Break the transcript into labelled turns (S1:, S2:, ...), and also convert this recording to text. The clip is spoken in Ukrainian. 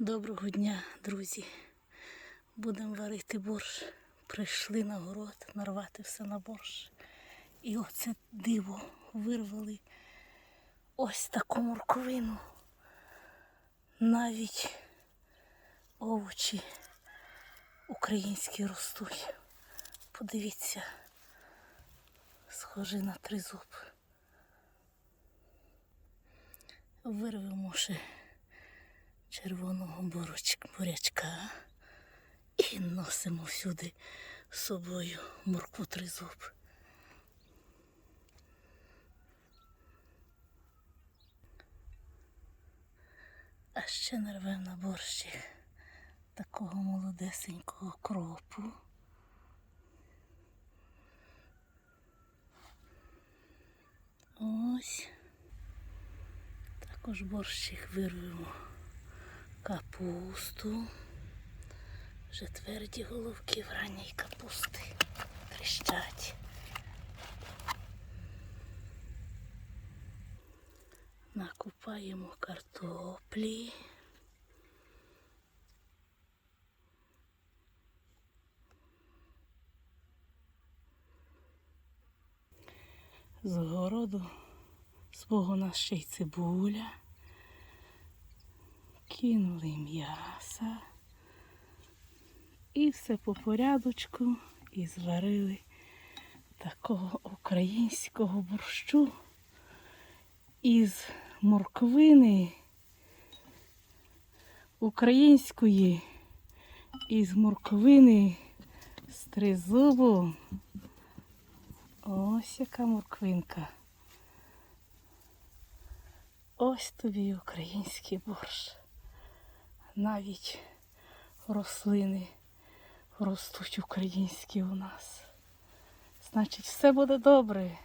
S1: Доброго дня, друзі. Будемо варити борщ. Прийшли на город нарвати все на борщ. І оце диво вирвали ось таку морковину. Навіть овочі українські ростуть. Подивіться, схожі на тризуб. Вирвемо ще червоного бурячка і носимо всюди з собою моркву тризуб. А ще нарвемо на борщик такого молодесенького кропу. Ось. Також борщик вирвемо капусту. Вже тверді головки в ранній капусти тріщать. Накупаємо картоплі. З городу свого нас ще й цибуля. Кинули м'яса. І все по порядочку і зварили такого українського борщу із морквини української із морквини з тризубу. Ось яка морквинка. Ось тобі український борщ. Навіть рослини ростуть українські у нас. Значить, все буде добре.